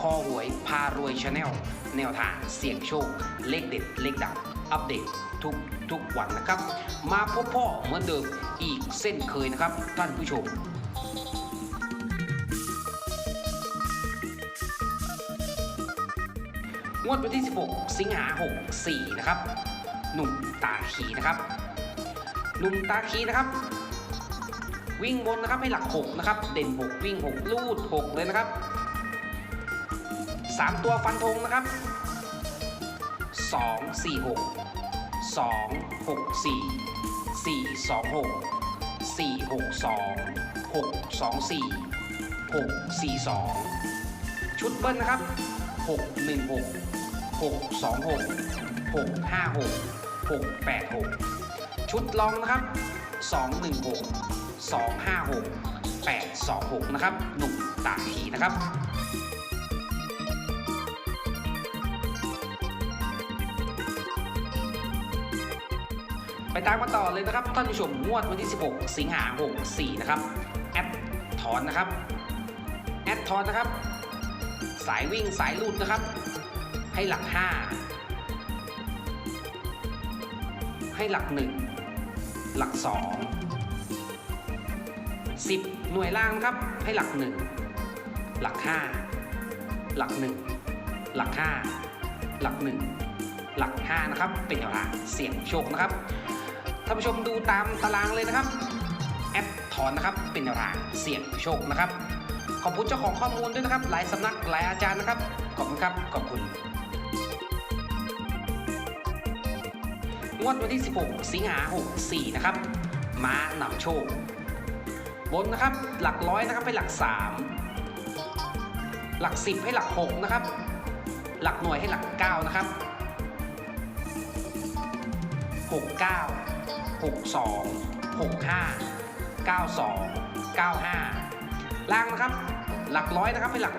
คอหวยพารวยชาแนลแนวทางเสี่ยงโชค เลขเด็ด เลขดังอัปเดตทุกทุกวันนะครับ มาพบพ่อเหมือนเดิมอีกเส้นเคยนะครับ ท่านผู้ชมงวดวันที่ 16 สิงหา 64 นะครับ หนุ่มตาขีนะครับ หนุ่มตาขีนะครับ วิ่งบนนะครับให้หลัก 6 นะครับ เด่น 6 วิ่ง 6 ลูด 6 เลยนะครับ 3 ตัวฟันธงนะครับ 2 4 6 2 6 4 4 2 6 4 6 2 6 2 4 6 4 2 ชุดเบิ้ลนะครับ 6 1 6 6 2 6 6 5 6 6 8 6 ชุดลองนะครับ 2 1 6 2 5 6 8 2 6 นะครับ หนุ่มตาขีนะครับ ไปตามมาต่อเลยนะครับท่านผู้ชมงวดวันที่ 16 สิงหา64นะครับแอดถอนนะครับแอดถอนนะครับ สายวิ่งสายลูดนะครับ ให้หลัก 5 ให้หลัก 1 หลัก 2 10 หน่วยล่างครับให้หลัก 1 หลัก 5 หลัก 1 หลัก 5 หลัก 1 หลัก 5 นะครับ เป็นแนวทางเสี่ยงโชคนะครับ ท่านผู้ชมดูตามตารางเลยนะครับ แอปถอนนะครับเป็นแนวทางเสี่ยงโชคนะครับ ขอบคุณเจ้าของข้อมูลด้วยนะครับ หลายสำนักหลายอาจารย์นะครับ ขอบคุณครับ ขอบคุณงวดวันที่ 16 สิงหา64 นะครับ ม้านำโชค บนนะครับ หลักร้อยนะครับให้หลัก 3 หลัก 10 ให้หลัก 6 นะครับ หลักหน่วยให้หลัก 9 นะครับ 69 62 65 92 95 ล่างนะครับ หลักร้อยนะครับให้หลัก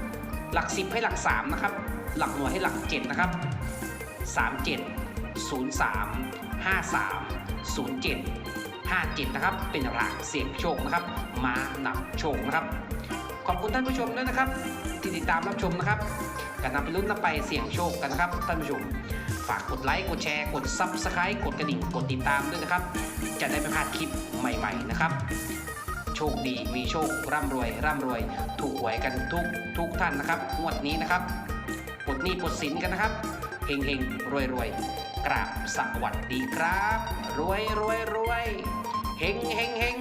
1 หลัก 10 ให้หลัก 3 นะครับ หลักหน่วยให้หลัก 7 นะครับ 37 03 53 07 57 นะครับ เป็นหลักเสี่ยงโชคนะครับ มานำโชคนะครับ ขอบคุณท่านผู้ชมด้วยนะครับ ที่ติดตามรับชมนะครับการนำไปลุ้นนำไปเสี่ยงโชคกันนะครับ ท่านผู้ชม ฝากกดไลค์กดแชร์กด Subscribe กดกระดิ่งกดติดตามด้วยนะครับ จะได้ไม่พลาดคลิปใหม่ๆนะครับ โชคดีมีโชคร่ำรวยร่ำรวย ถูกหวยกันทุกทุกท่านนะครับงวดนี้นะครับปลดหนี้ปลดสินกันนะครับเฮงเฮงรวยรวยกราบสวัสดีครับ รวยรวยรวยเฮงเฮงเฮง